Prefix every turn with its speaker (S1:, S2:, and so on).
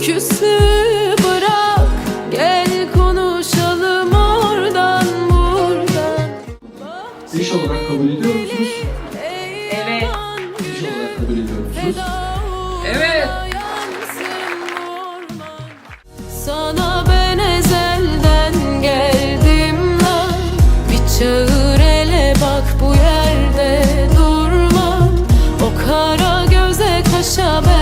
S1: Şu bırak gel konuşalım oradan buradan İş olarak kabul ediyor musunuz?
S2: Evet.
S1: İş olarak kabul ediyor musunuz?
S2: Evet.
S3: Sana ben ezelden geldim lan Bir çağır ele bak bu yerde durma O kara göze kaşa ben